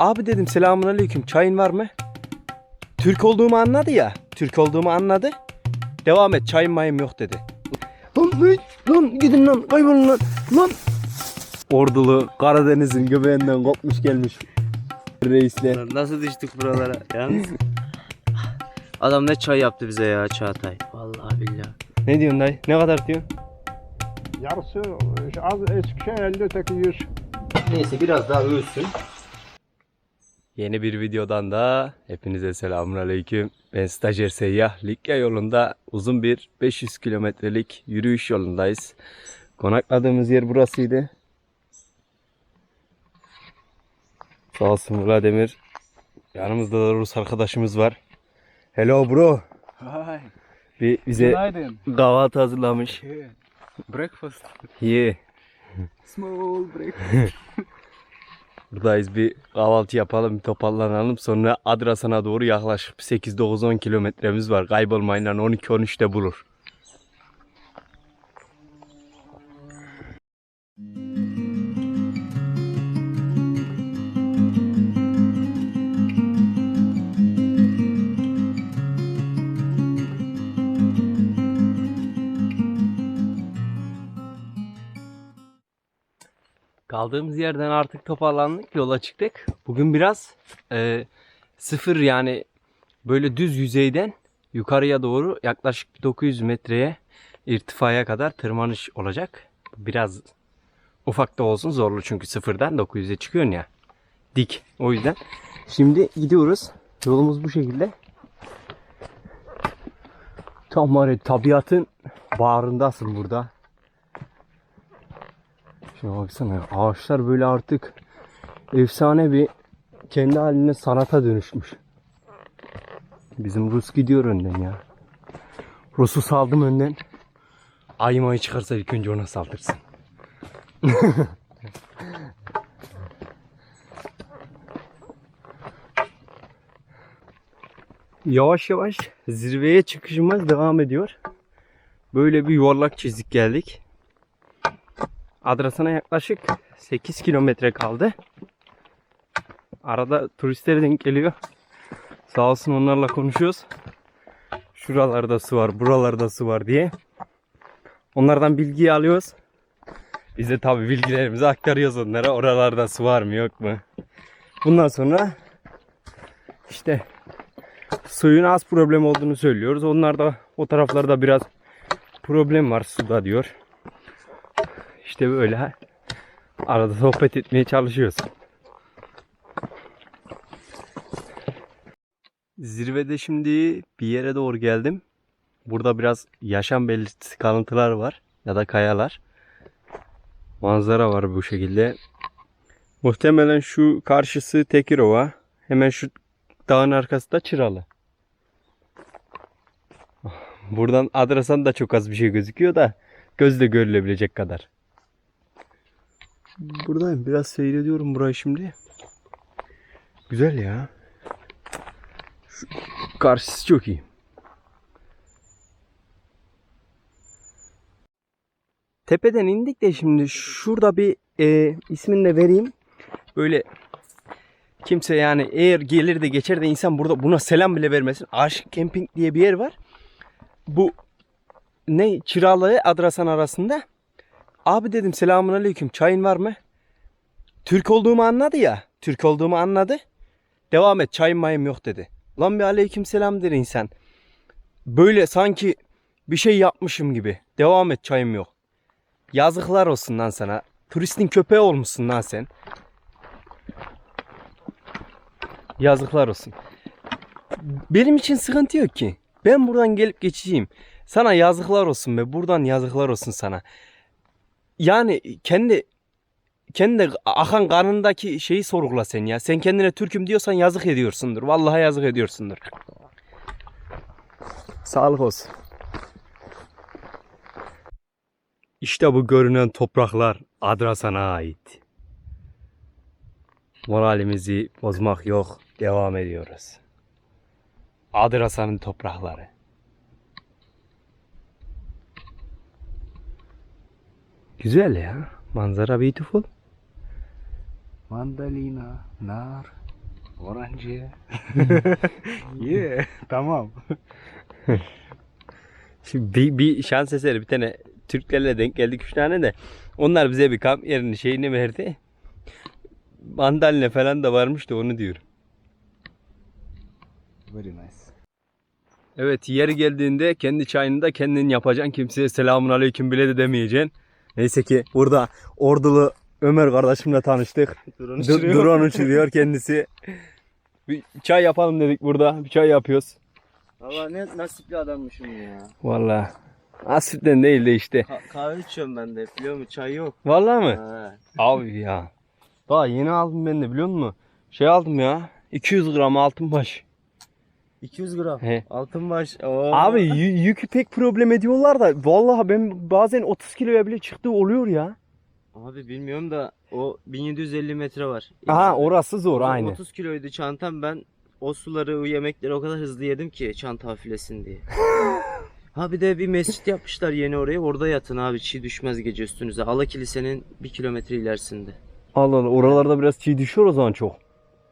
Abi dedim selamun aleyküm çayın var mı? Türk olduğumu anladı ya. Türk olduğumu anladı. Devam et çayım mayım yok dedi. Lan, lan, gidin lan kaybolun lan. Lan. Ordulu Karadeniz'in göbeğinden kopmuş gelmiş reisler. Nasıl düştük buralara? Yalnız Adam ne çay yaptı bize ya Çağatay. Vallahi billahi. Ne diyorsun dayı? Ne kadar diyorsun? Yarısı az eski 50 öteki 100. Neyse biraz daha ölsün. Yeni bir videodan da hepinize selamun aleyküm. Ben stajyer seyyah. Likya yolunda uzun bir 500 kilometrelik yürüyüş yolundayız. Konakladığımız yer burasıydı. Sağ olsun Vladimir. Yanımızda da Rus arkadaşımız var. Hello bro. Hi. Bir bize Günaydın. kahvaltı hazırlamış. Breakfast. Ye. Small breakfast. Buradayız bir kahvaltı yapalım, bir toparlanalım. Sonra Adrasan'a doğru yaklaşık 8-9-10 kilometremiz var. Kaybolmayın 12-13'te bulur. Kaldığımız yerden artık toparlandık, yola çıktık. Bugün biraz e, sıfır yani böyle düz yüzeyden yukarıya doğru yaklaşık 900 metreye irtifaya kadar tırmanış olacak. Biraz ufak da olsun zorlu çünkü sıfırdan 900'e çıkıyorsun ya. Dik. O yüzden. Şimdi gidiyoruz. Yolumuz bu şekilde. Tam var tabiatın bağrındasın burada. Şuna baksana ağaçlar böyle artık efsane bir kendi haline sanata dönüşmüş. Bizim Rus gidiyor önden ya. Rus'u saldım önden. Ayı mayı çıkarsa ilk önce ona saldırsın. yavaş yavaş zirveye çıkışımız devam ediyor. Böyle bir yuvarlak çizik geldik. Adrasan'a yaklaşık 8 kilometre kaldı. Arada turistler denk geliyor. Sağ olsun onlarla konuşuyoruz. Şuralarda su var, buralarda su var diye. Onlardan bilgiyi alıyoruz. Biz de tabi bilgilerimizi aktarıyoruz onlara. Oralarda su var mı yok mu? Bundan sonra işte suyun az problem olduğunu söylüyoruz. Onlar da o taraflarda biraz problem var suda diyor. İşte böyle arada sohbet etmeye çalışıyoruz. Zirvede şimdi bir yere doğru geldim. Burada biraz yaşam belirtisi kalıntılar var ya da kayalar. Manzara var bu şekilde. Muhtemelen şu karşısı Tekirova. Hemen şu dağın arkası da Çıralı. Buradan Adrasan da çok az bir şey gözüküyor da gözle görülebilecek kadar. Buradayım. Biraz seyrediyorum burayı şimdi. Güzel ya. Şu karşısı çok iyi. Tepeden indik de şimdi şurada bir e, ismini de vereyim. Böyle kimse yani eğer gelir de geçer de insan burada buna selam bile vermesin. Aşık Camping diye bir yer var. Bu ne Çıralı Adrasan arasında. Abi dedim selamun aleyküm çayın var mı? Türk olduğumu anladı ya. Türk olduğumu anladı. Devam et çayım mayım yok dedi. Lan bir aleyküm selam der insan. Böyle sanki bir şey yapmışım gibi. Devam et çayım yok. Yazıklar olsun lan sana. Turistin köpeği olmuşsun lan sen. Yazıklar olsun. Benim için sıkıntı yok ki. Ben buradan gelip geçeceğim. Sana yazıklar olsun be. Buradan yazıklar olsun sana. Yani kendi kendi akan karnındaki şeyi sorgula sen ya. Sen kendine Türk'üm diyorsan yazık ediyorsundur. Vallahi yazık ediyorsundur. Sağlık olsun. İşte bu görünen topraklar Adrasan'a ait. Moralimizi bozmak yok. Devam ediyoruz. Adrasan'ın toprakları. Güzel ya. Manzara beautiful. Mandalina, nar, Orange. yeah. Tamam. Şimdi bir, bir şans eseri bir tane Türklerle denk geldik üç tane de. Onlar bize bir kamp yerini şeyini verdi. Mandalina falan da varmış da onu diyorum. Very nice. Evet yeri geldiğinde kendi çayını da kendin yapacaksın. Kimseye selamun aleyküm bile de demeyeceksin. Neyse ki burada ordulu Ömer kardeşimle tanıştık. Drone uçuruyor. drone uçuruyor kendisi. Bir çay yapalım dedik burada. Bir çay yapıyoruz. Valla ne nasipli adammışım ya. Vallahi Asitten değil de işte. Ka- kahve içiyorum ben de biliyor musun? Çay yok. Vallahi mı? Ha. Abi ya. Daha yeni aldım ben de biliyor musun? Şey aldım ya. 200 gram altın baş. 200 gram. He. Altın baş. Oo. Abi yü- yükü pek problem ediyorlar da vallahi ben bazen 30 kiloya bile çıktığı oluyor ya. Abi bilmiyorum da o 1750 metre var. Aha orası zor aynı. 30 kiloydu çantam ben o suları o yemekleri o kadar hızlı yedim ki çanta hafiflesin diye. ha bir de bir mescit yapmışlar yeni oraya orada yatın abi çiğ düşmez gece üstünüze. Ala kilisenin bir kilometre ilerisinde. Allah Allah oralarda biraz çiğ düşüyor o zaman çok.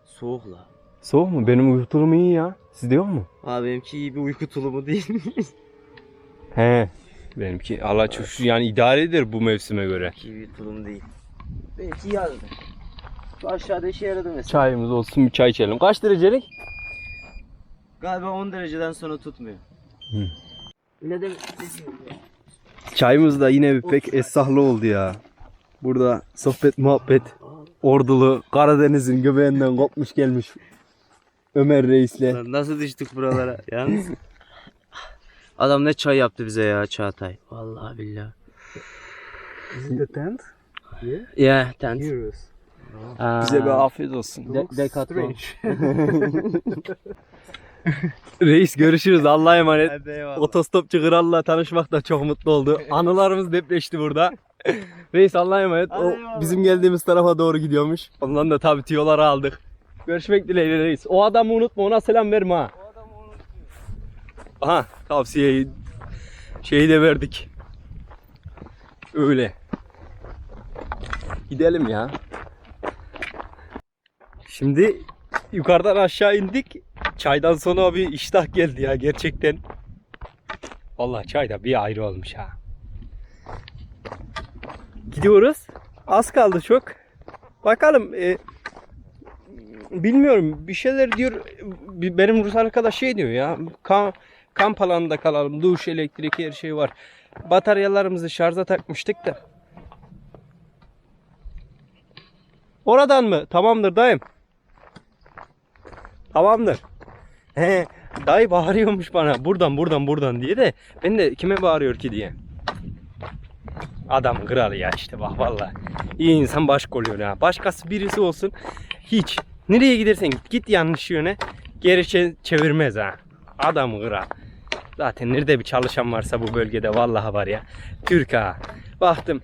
Soğuk la. Soğuk mu? Benim uyutulum iyi ya. Sizde yok mu? Abi benimki iyi bir uyku tulumu değil. He. Benimki Allah çok şükür yani idare eder bu mevsime göre. iyi bir tulum değil. Belki yazdı. Şu aşağıda işe yaradı mesela. Çayımız olsun bir çay içelim. Kaç derecelik? Galiba 10 dereceden sonra tutmuyor. Hı. Ne demek Çayımız da yine bir pek esahlı oldu ya. Burada sohbet muhabbet. Ordulu Karadeniz'in göbeğinden kopmuş gelmiş Ömer Reis'le. Lan Nasıl düştük buralara? Yalnız. Adam ne çay yaptı bize ya Çağatay. Vallahi billahi. Is it the tent? Yeah, tent. Heroes. Aa, Bize bir afiyet olsun. de- Decathlon. Reis görüşürüz. Allah'a emanet. Hadi eyvallah. Otostopçu Kral'la tanışmak da çok mutlu oldu. Anılarımız depreşti burada. Reis Allah'a emanet. Hadi O eyvallah. bizim geldiğimiz tarafa doğru gidiyormuş. Ondan da tabii tüyoları aldık. Görüşmek dileğiyle reis. O adamı unutma ona selam verme ha. Aha tavsiyeyi şeyi de verdik. Öyle. Gidelim ya. Şimdi yukarıdan aşağı indik. Çaydan sonra bir iştah geldi ya gerçekten. Vallahi çay da bir ayrı olmuş ha. Gidiyoruz. Az kaldı çok. Bakalım. e, bilmiyorum. Bir şeyler diyor. Benim Rus arkadaş şey diyor ya. Kamp, kamp alanında kalalım. Duş, elektrik her şey var. Bataryalarımızı şarja takmıştık da. Oradan mı? Tamamdır dayım. Tamamdır. He, dayı bağırıyormuş bana buradan buradan buradan diye de ben de kime bağırıyor ki diye. Adam kralı ya işte bak valla. İyi insan baş oluyor ya. Başkası birisi olsun hiç. Nereye gidersen git, git yanlış yöne geri çe- çevirmez ha. Adam kral. Zaten nerede bir çalışan varsa bu bölgede vallahi var ya. Türk ha. Baktım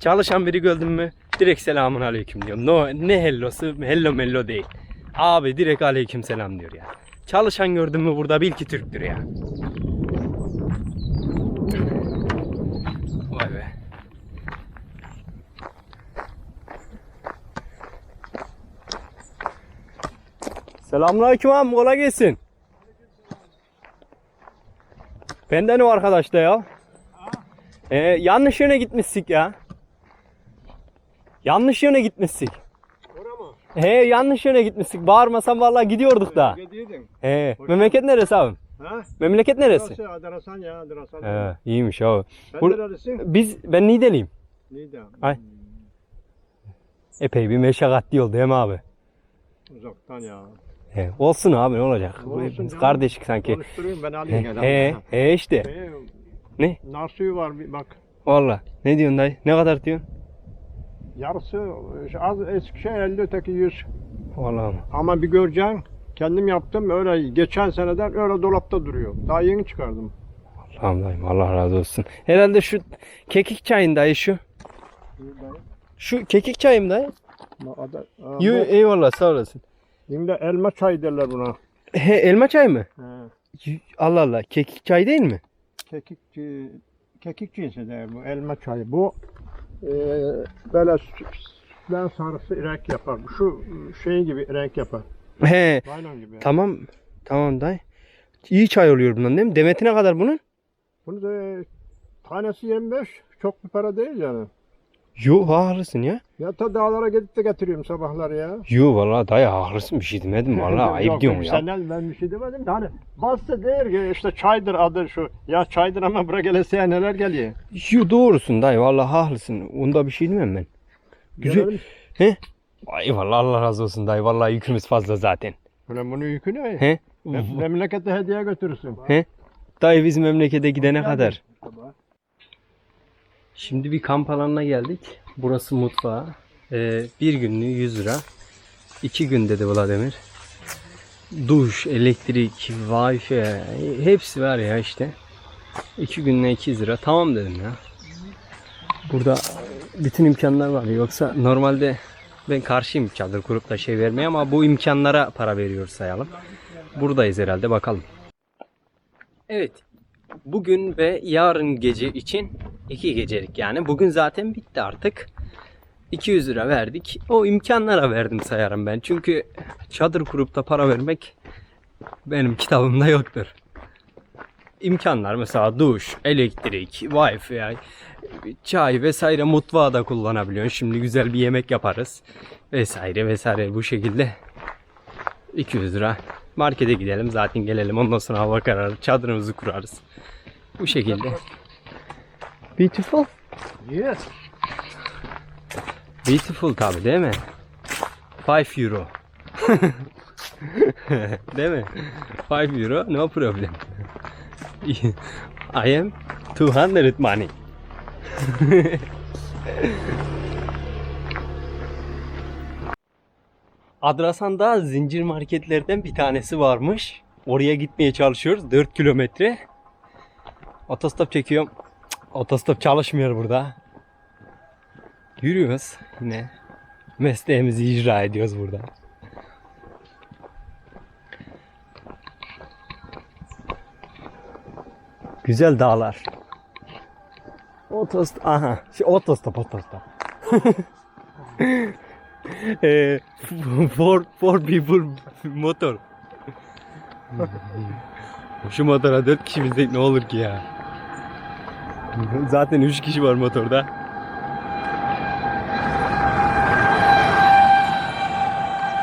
çalışan biri gördüm mü direkt selamun aleyküm diyorum. No, ne hellosu hello mello değil. Abi direkt aleyküm selam diyor ya. Çalışan gördün mü burada bil ki Türktür ya. Vay be. Selamünaleyküm abi kolay gelsin. Benden o arkadaş da ya. Ee, yanlış yöne gitmişsik ya. Yanlış yöne gitmişsik. Ora mı? He yanlış yöne gitmiştik. Bağırmasam vallahi gidiyorduk da. Gidiydin. He. Memleket neresi abi? Ha? Memleket neresi? Adrasan ya Adrasan. He, iyiymiş abi. Sen Bur- nerelisin? Biz ben Niğdeliyim. Neydi? Ay. Epey bir meşakkatli oldu mi abi? Uzaktan ya. He, olsun abi ne olacak? Olsun Biz canım. kardeşik sanki. Konuşturayım ben He, alayım. he, al. he işte. Şey, Ne? Nar suyu var bir bak. Valla. Ne diyorsun dayı? Ne kadar diyorsun? Yarısı az eski şey 50 öteki 100. Vallahi. Ama bir göreceksin. Kendim yaptım öyle geçen seneden öyle dolapta duruyor. Daha yeni çıkardım. Allah'ım dayım Allah razı olsun. Herhalde şu kekik çayın dayı şu. Şu kekik çayım dayı. Yo, eyvallah sağ olasın. Şimdi elma çay derler buna. He, elma çay mı? He. Allah Allah. Kekik çay değil mi? Kekik, kekik cinsi der bu elma çayı. Bu e, böyle sütten sarısı renk yapar. Şu şey gibi renk yapar. He gibi. tamam. Tamam dayı. İyi çay oluyor bundan değil mi? Demetine kadar bunun? Bunu da tanesi 25. Çok bir para değil yani. Yo haklısın ya. Ya ta dağlara gidip de getiriyorum sabahları ya. Yo vallahi dayı haklısın bir şey demedim vallahi ayıp diyorum ya. Senden ben bir şey demedim de hani bazısı der ki işte çaydır adı şu. Ya çaydır ama bırak geleseye neler geliyor. Yo doğrusun dayı vallahi haklısın. Onda bir şey demem ben. Güzel. Gelelim. Ay vallahi Allah razı olsun dayı vallahi yükümüz fazla zaten. Ulan bunun yükü ne? He? Mem- Memlekete hediye götürürsün. Dayı biz memlekete gidene kadar. Şimdi bir kamp alanına geldik. Burası mutfağı. Ee, bir günlüğü 100 lira. İki gün dedi Vladimir. Duş, elektrik, wifi hepsi var ya işte. İki günlüğüne 200 lira. Tamam dedim ya. Burada bütün imkanlar var. Yoksa normalde ben karşıyım çadır kurup da şey vermeye ama bu imkanlara para veriyoruz sayalım. Buradayız herhalde bakalım. Evet. Bugün ve yarın gece için iki gecelik yani. Bugün zaten bitti artık. 200 lira verdik. O imkanlara verdim sayarım ben. Çünkü çadır kurup da para vermek benim kitabımda yoktur. İmkanlar mesela duş, elektrik, wifi, çay vesaire mutfağı da kullanabiliyorsun. Şimdi güzel bir yemek yaparız vesaire vesaire bu şekilde 200 lira. Markete gidelim zaten gelelim ondan sonra hava kararır çadırımızı kurarız. Bu şekilde. Beautiful. Yes. Beautiful tabi değil mi? 5 euro. değil mi? 5 euro no problem. I am 200 money. Adrasan'da zincir marketlerden bir tanesi varmış. Oraya gitmeye çalışıyoruz. 4 kilometre. Otostop çekiyorum. Otostop çalışmıyor burada. Yürüyoruz yine. Mesleğimizi icra ediyoruz burada. Güzel dağlar. Otost aha. Otostop otostop. Eee for, for people motor. Şu motora 4 kişi binsek ne olur ki ya? Zaten 3 kişi var motorda.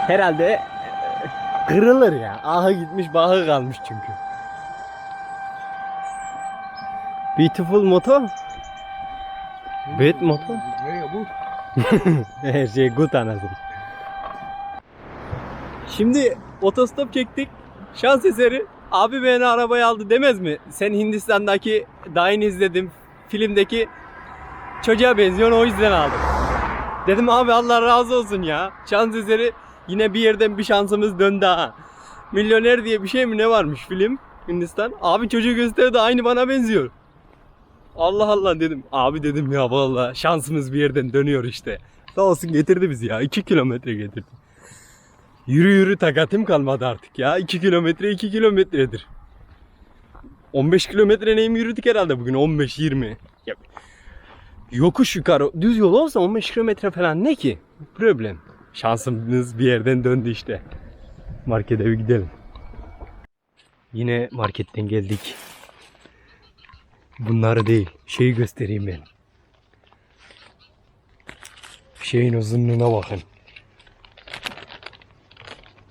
Herhalde e, kırılır ya. Ahı gitmiş bahı kalmış çünkü. Beautiful motor. Bad motor. Her şey good anasını. Şimdi otostop çektik. Şans eseri abi beni arabaya aldı demez mi? Sen Hindistan'daki Dain izledim. Filmdeki çocuğa benziyorsun o yüzden aldım. Dedim abi Allah razı olsun ya. Şans eseri yine bir yerden bir şansımız döndü ha. Milyoner diye bir şey mi ne varmış film Hindistan. Abi çocuğu gösterdi aynı bana benziyor. Allah Allah dedim. Abi dedim ya vallahi şansımız bir yerden dönüyor işte. Sağ olsun getirdi bizi ya. 2 kilometre getirdi. Yürü yürü takatim kalmadı artık ya. 2 kilometre 2 kilometredir. 15 kilometre neyim yürüdük herhalde bugün 15-20. Ya, yokuş yukarı düz yol olsa 15 kilometre falan ne ki? Problem. Şansımız bir yerden döndü işte. Markete bir gidelim. Yine marketten geldik. Bunları değil. Şeyi göstereyim ben. Şeyin uzunluğuna bakın.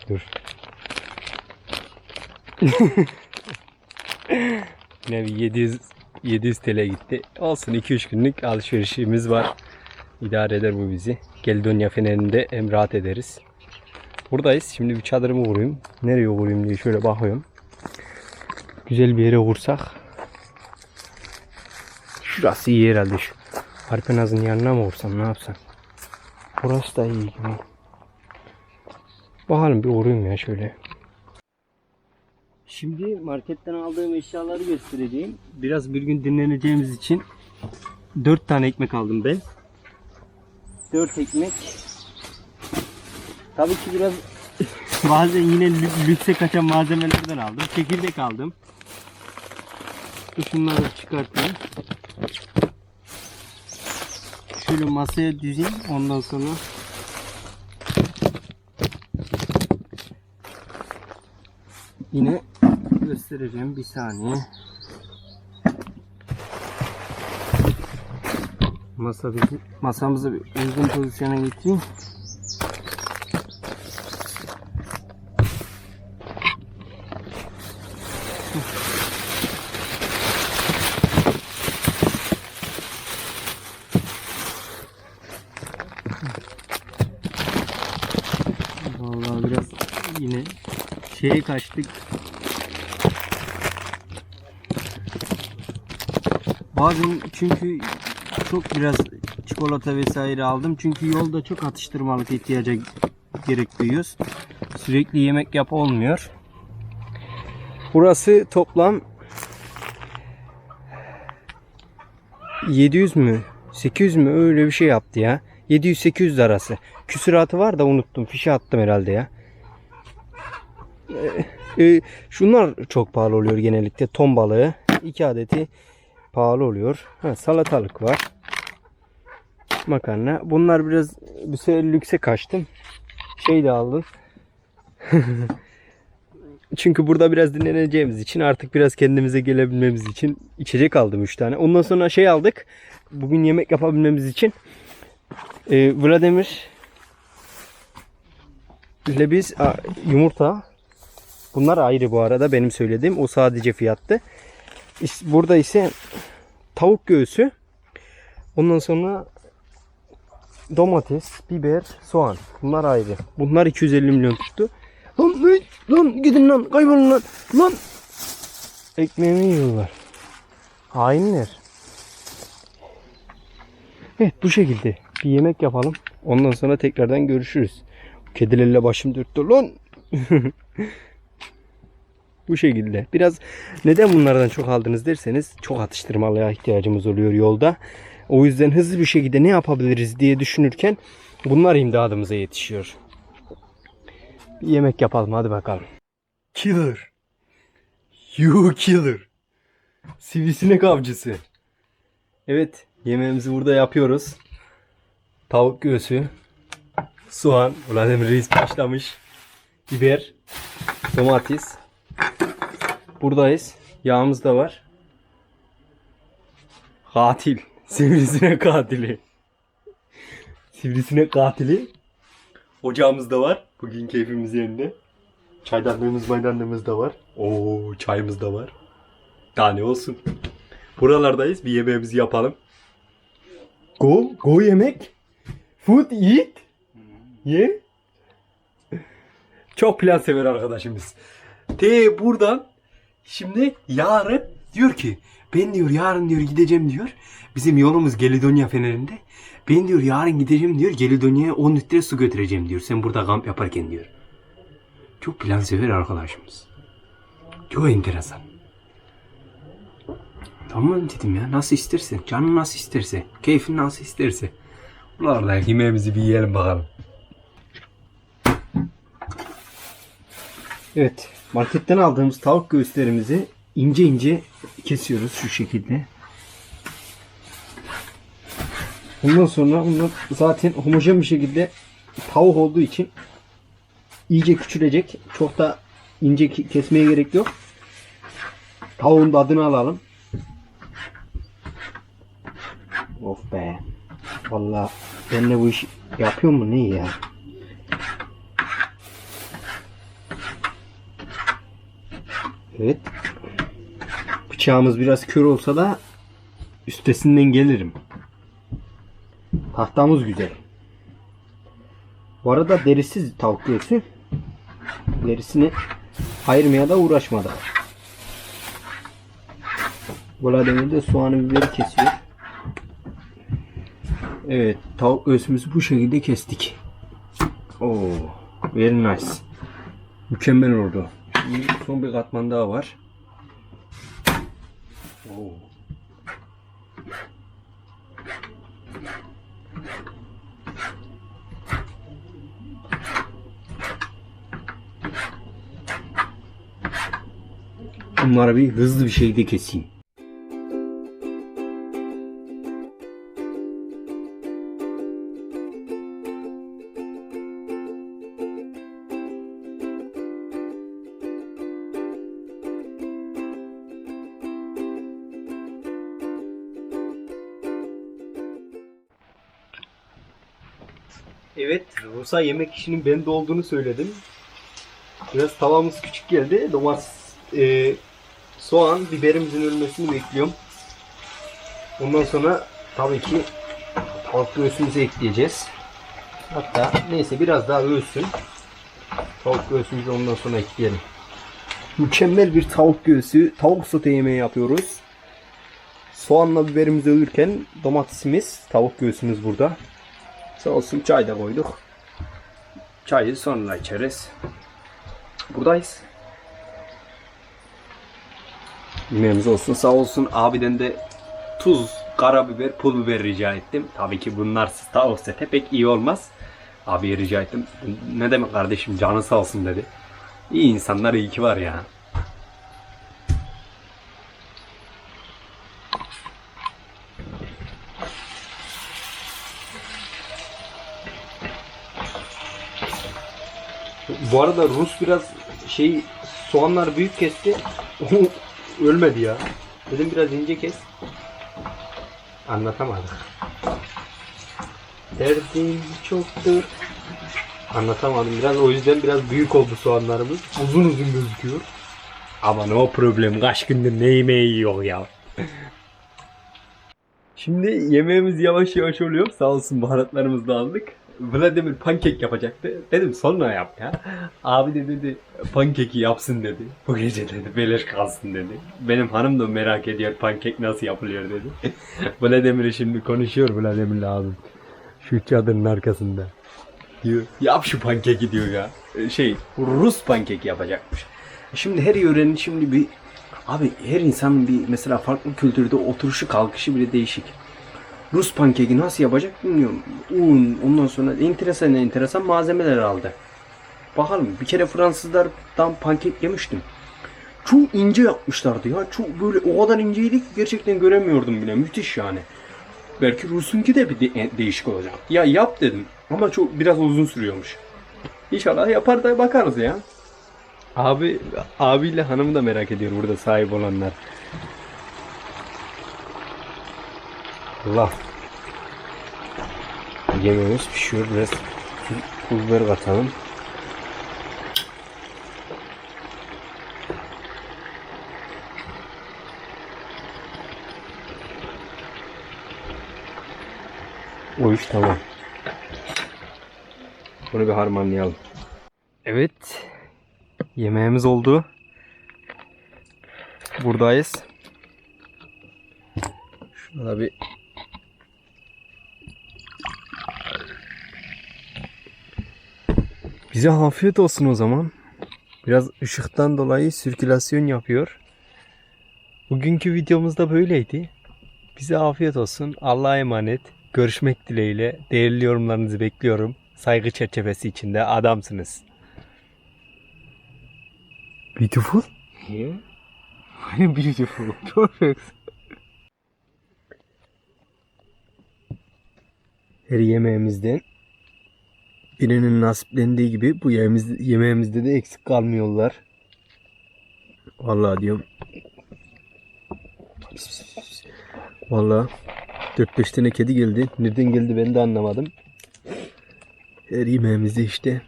Dur. Yine bir 700 700 TL gitti. Olsun 2-3 günlük alışverişimiz var. İdare eder bu bizi. Gelidonya Feneri'nde hem rahat ederiz. Buradayız. Şimdi bir çadırımı kurayım. Nereye kurayım diye şöyle bakıyorum. Güzel bir yere kursak. Şurası iyi herhalde şu. Harpenaz'ın yanına mı vursam ne yapsam? Burası da iyi gibi. Bakalım bir uğrayayım ya şöyle. Şimdi marketten aldığım eşyaları göstereceğim. Biraz bir gün dinleneceğimiz için 4 tane ekmek aldım ben. 4 ekmek. Tabii ki biraz bazen yine lü- lükse kaçan malzemelerden aldım. Çekirdek aldım. Şunları çıkartayım. Şöyle masaya dizeyim ondan sonra yine göstereceğim bir saniye. Masa bizi, masamızı bir uygun pozisyona getireyim. Vallahi biraz yine şeye kaçtık. Bazen çünkü çok biraz çikolata vesaire aldım. Çünkü yolda çok atıştırmalık ihtiyaca gerek duyuyoruz. Sürekli yemek yap olmuyor. Burası toplam 700 mü? 800 mü? Öyle bir şey yaptı ya. 700-800 arası. Küsuratı var da unuttum. Fişe attım herhalde ya. Ee, e, şunlar çok pahalı oluyor genellikle. Ton balığı. 2 adeti pahalı oluyor. Ha, salatalık var. Makarna. Bunlar biraz bu sefer lükse kaçtım. Şey de aldım. Çünkü burada biraz dinleneceğimiz için artık biraz kendimize gelebilmemiz için içecek aldım 3 tane. Ondan sonra şey aldık. Bugün yemek yapabilmemiz için e, Vladimir ile biz a, yumurta bunlar ayrı bu arada benim söylediğim o sadece fiyattı. Burada ise tavuk göğsü ondan sonra domates, biber, soğan. Bunlar ayrı. Bunlar 250 milyon tuttu. Lan, lan, gidin lan kaybolun lan. Lan. Ekmeğimi yiyorlar. Hainler. Evet bu şekilde bir yemek yapalım. Ondan sonra tekrardan görüşürüz. Kedilerle başım dürttü lan. bu şekilde. Biraz neden bunlardan çok aldınız derseniz çok atıştırmalığa ihtiyacımız oluyor yolda. O yüzden hızlı bir şekilde ne yapabiliriz diye düşünürken bunlar imdadımıza yetişiyor. Bir yemek yapalım hadi bakalım. Killer. You killer. Sivrisinek avcısı. Evet yemeğimizi burada yapıyoruz. Tavuk göğsü. Soğan. Vladimir Reis başlamış. Biber. Domates. Buradayız. Yağımız da var. Katil. Sivrisinek katili. Sivrisinek katili. Ocağımız da var. Bugün keyfimiz yerinde. Çaydanlığımız maydanlığımız da var. Oo çayımız da var. Daha ne olsun. Buralardayız. Bir yemeğimizi yapalım. Go. Go yemek. Food eat. Ye. Çok plan sever arkadaşımız. Te buradan şimdi yarın diyor ki ben diyor yarın diyor gideceğim diyor. Bizim yolumuz Gelidonya Feneri'nde. Ben diyor yarın gideceğim diyor. Gelidonya'ya 10 litre su götüreceğim diyor. Sen burada kamp yaparken diyor. Çok plan sever arkadaşımız. Çok enteresan. Tamam dedim ya nasıl istersen. Canın nasıl isterse. Keyfin nasıl isterse. Buralarda yemeğimizi bir yiyelim bakalım. Evet. Marketten aldığımız tavuk göğüslerimizi ince ince kesiyoruz şu şekilde. Bundan sonra bunlar zaten homojen bir şekilde tavuk olduğu için iyice küçülecek. Çok da ince ke- kesmeye gerek yok. Tavuğun da adını alalım. Of be. Vallahi ben de bu iş yapıyor mu ne ya? Evet. Bıçağımız biraz kör olsa da üstesinden gelirim. Tahtamız güzel. Bu arada derisiz tavuk göğsü. Derisini ayırmaya da uğraşmadık. Vladimir de soğanı biberi kesiyor. Evet tavuk göğsümüzü bu şekilde kestik. Oo, very nice. Mükemmel oldu. Son bir katman daha var. Oo. Bunları bir hızlı bir şekilde keseyim. Rus'a yemek işinin bende olduğunu söyledim. Biraz tavamız küçük geldi. Domates, e, soğan, biberimizin ölmesini bekliyorum. Ondan sonra tabii ki tavuk göğsümüzü ekleyeceğiz. Hatta neyse biraz daha ölsün. Tavuk göğsümüzü ondan sonra ekleyelim. Mükemmel bir tavuk göğsü, tavuk sote yemeği yapıyoruz. Soğanla biberimiz ölürken domatesimiz, tavuk göğsümüz burada. Sağ olsun çay da koyduk. Çayı sonra içeriz. Buradayız. Yemeğimiz olsun. Sağ olsun abiden de tuz, karabiber, pul biber rica ettim. Tabii ki bunlarsız tavuk sete pek iyi olmaz. Abiye rica ettim. Ne demek kardeşim canı sağ olsun dedi. İyi insanlar iyi ki var ya. Bu arada Rus biraz şey soğanlar büyük kesti. Ölmedi ya. Dedim biraz ince kes. Anlatamadık. Derdim çoktur. Anlatamadım biraz o yüzden biraz büyük oldu soğanlarımız. Uzun uzun gözüküyor. Ama no problem kaç gündür ne yemeği yiyor ya. Şimdi yemeğimiz yavaş yavaş oluyor. Sağ olsun baharatlarımızı da aldık. Vladimir pankek yapacaktı. Dedim sonra yap ya. Abi de dedi pankeki yapsın dedi. Bu gece dedi beleş kalsın dedi. Benim hanım da merak ediyor pankek nasıl yapılıyor dedi. Vladimir'i şimdi konuşuyor Vladimir'le abim. Şu çadırın arkasında. Diyor, yap şu pankeki diyor ya. Ee, Şey Rus pankeki yapacakmış. Şimdi her yörenin şimdi bir abi her insanın bir mesela farklı kültürde oturuşu kalkışı bile değişik. Rus pankeki nasıl yapacak bilmiyorum. Un, ondan sonra enteresan enteresan malzemeler aldı. Bakalım bir kere Fransızlardan pankek yemiştim. Çok ince yapmışlardı ya. Çok böyle o kadar inceydi ki gerçekten göremiyordum bile. Müthiş yani. Belki Rus'unki de bir de- değişik olacak. Ya yap dedim ama çok biraz uzun sürüyormuş. İnşallah yapar da bakarız ya. Abi abiyle hanımı da merak ediyor burada sahip olanlar. Allah. Yemeğimiz pişiyor. Biraz pul biber katalım. O iş tamam. Bunu bir harmanlayalım. Evet. Yemeğimiz oldu. Buradayız. Şurada bir Bize afiyet olsun o zaman. Biraz ışıktan dolayı sirkülasyon yapıyor. Bugünkü videomuz da böyleydi. Bize afiyet olsun. Allah'a emanet. Görüşmek dileğiyle. Değerli yorumlarınızı bekliyorum. Saygı çerçevesi içinde adamsınız. Beautiful. Yeah. Beautiful. Perfect. Her yemeğimizden birinin nasiplendiği gibi bu yemeğimiz, yemeğimizde de eksik kalmıyorlar. Vallahi diyorum. Vallahi 4-5 tane kedi geldi. Nereden geldi ben de anlamadım. Her yemeğimizde işte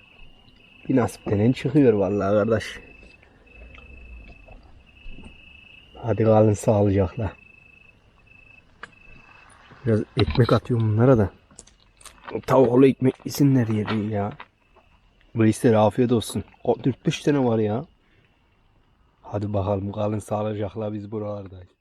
bir nasiplenen çıkıyor vallahi kardeş. Hadi kalın sağlıcakla. Biraz ekmek atıyorum bunlara da. Tavuklu ekmek yesinler yedi ya. Reisler afiyet olsun. O 4-5 tane var ya. Hadi bakalım kalın sağlıcakla biz buralardayız.